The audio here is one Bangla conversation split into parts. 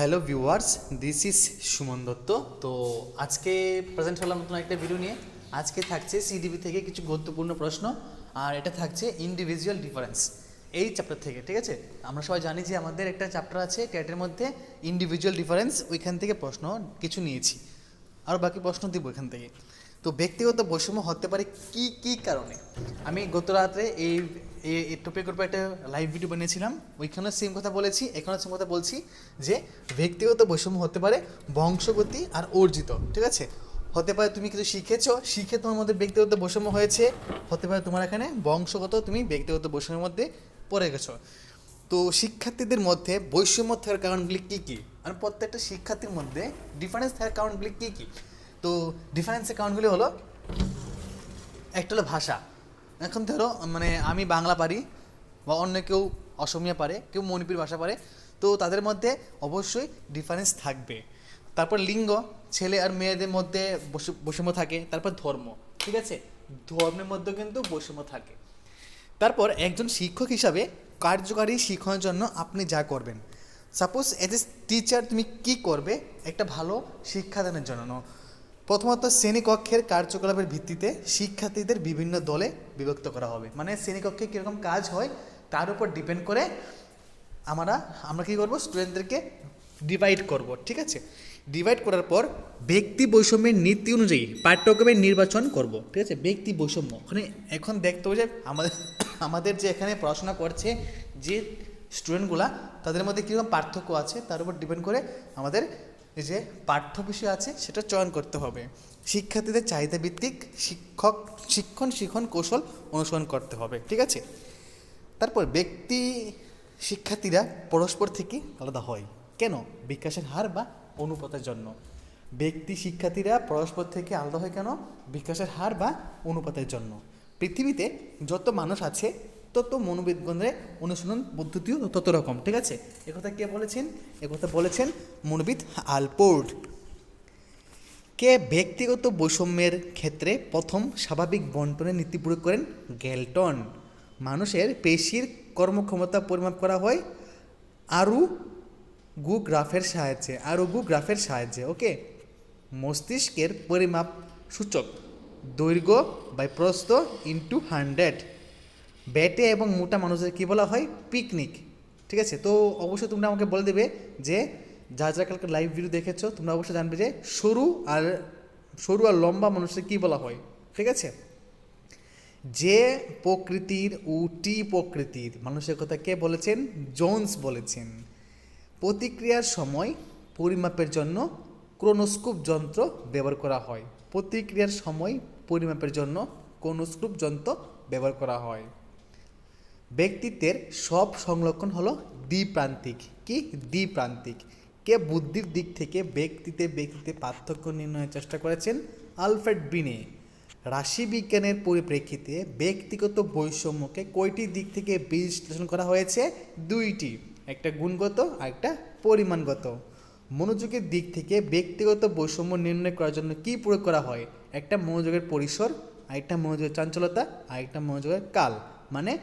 Hello viewers, this is Suman Dutta. তো আজকে প্রেজেন্ট হলাম নতুন একটা ভিডিও নিয়ে। আজকে থাকছে সিডিবি থেকে কিছু গুরুত্বপূর্ণ প্রশ্ন, আর এটা থাকছে ইন্ডিভিজুয়াল ডিফারেন্স এই চ্যাপ্টার থেকে, ঠিক আছে? আমরা সবাই জানি যে আমাদের একটা চ্যাপ্টার আছে, ক্যাটের মধ্যে ইন্ডিভিজুয়াল ডিফারেন্স ওইখান থেকে প্রশ্ন কিছু নিয়েছি। আর বাকি প্রশ্ন দিব এখান থেকে। তো ব্যক্তিগত বৈষম্য হতে পারে কি কি কারণে? আমি গত রাত্রে এই, এই- টপিকের উপর একটা লাইভ ভিডিও বানিয়েছিলাম। ওইখানে সেম কথা বলেছি, এখানেও সেম কথা বলছি যে ব্যক্তিগত বৈষম্য হতে পারে বংশগতি আর অর্জিত, ঠিক আছে? হতে পারে তুমি কিছু শিখেছো, শিখে তোমার মধ্যে ব্যক্তিগত বৈষম্য হয়েছে, হতে পারে তোমার এখানে বংশগত তুমি ব্যক্তিগত বৈষম্যের মধ্যে পড়ে গেছো। তো শিক্ষার্থীদের মধ্যে বৈষম্য থাকার কারণগুলি কী কী? আর প্রত্যেকটা শিক্ষার্থীর মধ্যে ডিফারেন্স থাকার কারণগুলি কী কী? তো ডিফারেন্স অ্যাকাউন্টগুলি হলো, একটা হলো ভাষা। এখন ধরো মানে আমি বাংলা পারি, বা অন্য কেউ অসমীয়া পারে, কেউ মণিপুর ভাষা পারে, তো তাদের মধ্যে অবশ্যই ডিফারেন্স থাকবে। তারপর লিঙ্গ, ছেলে আর মেয়েদের মধ্যে বৈষ- বৈষম্য থাকে, তারপর ধর্ম, ঠিক আছে? ধর্মের মধ্যে কিন্তু বৈষম্য থাকে। তারপর একজন শিক্ষক হিসাবে কার্যকারী শিক্ষণের জন্য আপনি যা করবেন সাপোজ এজ এ টিচার তুমি কি করবে? একটা ভালো শিক্ষাদানের জন্য। প্রথমত শ্রেণীকক্ষের কার্যকলাপের ভিত্তিতে শিক্ষার্থীদের বিভিন্ন দলে বিভক্ত করা হবে। মানে শ্রেণীকক্ষে কীরকম কাজ হয়, তার উপর ডিপেন্ড করে আমরা আমরা কী করব? স্টুডেন্টদেরকে ডিভাইড করব, ঠিক আছে? ডিভাইড করার পর ব্যক্তি বৈষম্যের নীতি অনুযায়ী পাঠ্যক্রমের নির্বাচন করব, ঠিক আছে? ব্যক্তি বৈষম্য। ওখানে এখন দেখতে হবে যে আমাদের আমাদের যে এখানে পড়াশোনা করছে যে স্টুডেন্টগুলা তাদের মধ্যে কীরকম পার্থক্য আছে, তার উপর ডিপেন্ড করে আমাদের যে পাঠ্য বিষয় আছে, সেটা চয়ন করতে হবে। শিক্ষার্থীদের চাহিদা ভিত্তিক শিক্ষক শিক্ষণ শিক্ষণ কৌশল অনুসরণ করতে হবে, ঠিক আছে? তারপর ব্যক্তি, শিক্ষার্থীরা পরস্পর থেকে আলাদা হয়। কেন? বিকাশের হার বা অনুপাতের জন্য। ব্যক্তি, শিক্ষার্থীরা পরস্পর থেকে আলাদা হয় কেন? বিকাশের হার বা অনুপাতের জন্য। পৃথিবীতে যত মানুষ আছে তত মনোবিজ্ঞানের অনুশীলন পদ্ধতিও তত রকম, ঠিক আছে? একথা কে বলেছেন? একথা বলেছেন মনোবিদ আলপোর্ট। কে ব্যক্তিগত বৈষম্যের ক্ষেত্রে প্রথম স্বাভাবিক বন্টনের নীতি প্রয়োগ করেন? গ্যালটন মানুষের পেশির কর্মক্ষমতা পরিমাপ করা হয় আরু গু গ্রাফের সাহায্যে, আরু গু গ্রাফের সাহায্যে, ওকে? মস্তিষ্কের পরিমাপ সূচক, দৈর্ঘ্য বাই প্রস্থ ইন্টু হান্ড্রেড ব্যাটে এবং মোটা মানুষদের কী বলা হয়? পিকনিক। ঠিক আছে? তো অবশ্যই তোমরা আমাকে বলে দেবে যে, যা যা কালকে লাইভ ভিডিও দেখেছ, তোমরা অবশ্যই জানবে যে সরু আর সরু আর লম্বা মানুষের কী বলা হয়। ঠিক আছে? যে প্রকৃতির ও টি প্রকৃতির, মানুষের কথা কে বলেছেন? জোন্স বলেছেন। প্রতিক্রিয়ার সময় পরিমাপের জন্য ক্রোনোস্কোপ যন্ত্র ব্যবহার করা হয়। প্রতিক্রিয়ার সময় পরিমাপের জন্য ক্রোনোস্কোপ যন্ত্র ব্যবহার করা হয়। ব্যক্তিত্বের সব সংলক্ষণ হলো দ্বিপ্রান্তিক। কি? দ্বিপ্রান্তিক। কে বুদ্ধির দিক থেকে ব্যক্তিতে ব্যক্তিতে পার্থক্য নির্ণয়ের চেষ্টা করেছেন? আলফ্রেড বিনে রাশিবিজ্ঞানের পরিপ্রেক্ষিতে ব্যক্তিগত বৈষম্যকে কয়টি দিক থেকে বিশ্লেষণ করা হয়েছে? দুইটি। একটা গুণগত আর একটা পরিমাণগত। মনোযোগের দিক থেকে ব্যক্তিগত বৈষম্য নির্ণয় করার জন্য কি প্রয়োগ করা হয়? একটা মনোযোগের পরিসর, আরেকটা মনোযোগের চঞ্চলতা, আরেকটা মনোযোগের কাল। মানে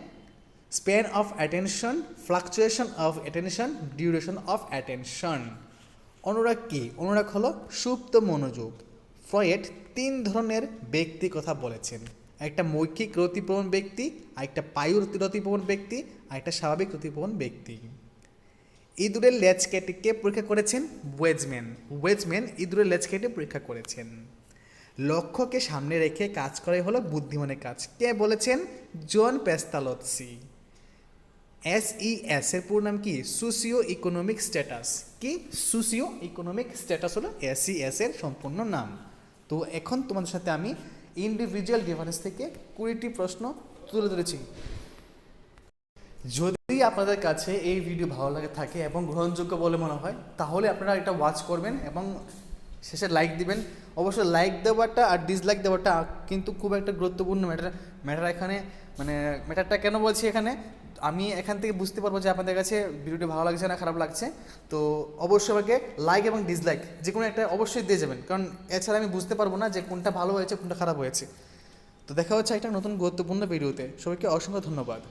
span of attention, fluctuation of attention, duration of attention. অনুরাগ কি? অনুরাগ হলো সুপ্ত মনোযোগ। ফ্রয়েড তিন ধরনের ব্যক্তি কথা বলেছেন। একটা মৌখিক রতিপ্রবণ ব্যক্তি, আরেকটা পায়ুর রতিপ্রবণ ব্যক্তি, আরেকটা স্বাভাবিক রতিপ্রবণ ব্যক্তি। ইঁদুরের লেজ কেটে কে পরীক্ষা করেছেন? ওয়েজম্যান। ওয়েজম্যান ইঁদুরের লেজ কেটে পরীক্ষা করেছেন। লক্ষ্যকে সামনে রেখে কাজ করাই হলো বুদ্ধিমানের কাজ। কে বলেছেন? জন পেস্তালৎসি এস ই এস এর পুরো নাম কি? সোসিও ইকোনমিক স্ট্যাটাস কি? সোসিও ইকোনমিক স্ট্যাটাস হলো এস ই এস এর সম্পূর্ণ নাম। তো এখন তোমাদের সাথে আমি ইন্ডিভিজুয়াল ডিফারেন্স থেকে কুড়িটি প্রশ্ন তুলে ধরেছি। যদি আপনাদের কাছে এই ভিডিও ভালো লাগে থাকে এবং গ্রহণযোগ্য বলে মনে হয়, তাহলে আপনারা এটা ওয়াচ করবেন এবং শেষে লাইক দিবেন। অবশ্যই লাইক দেওয়াটা আর ডিসলাইক দেওয়াটা কিন্তু খুব একটা গুরুত্বপূর্ণ ম্যাটার ম্যাটার এখানে মানে ম্যাটারটা কেন বলছি এখানে? আমি এখান থেকে বুঝতে পারব যে আপনাদের কাছে ভিডিওটি ভালো লাগছে না, খারাপ লাগছে। তো অবশ্যই আমাকে লাইক এবং ডিসলাইক যে কোনো একটা অবশ্যই দিয়ে যাবেন। কারণ এছাড়া আমি বুঝতে পারব না যে কোনটা ভালো হয়েছে, কোনটা খারাপ হয়েছে। তো দেখা হচ্ছে একটা নতুন গুরুত্বপূর্ণ ভিডিওতে। সবাইকে অসংখ্য ধন্যবাদ।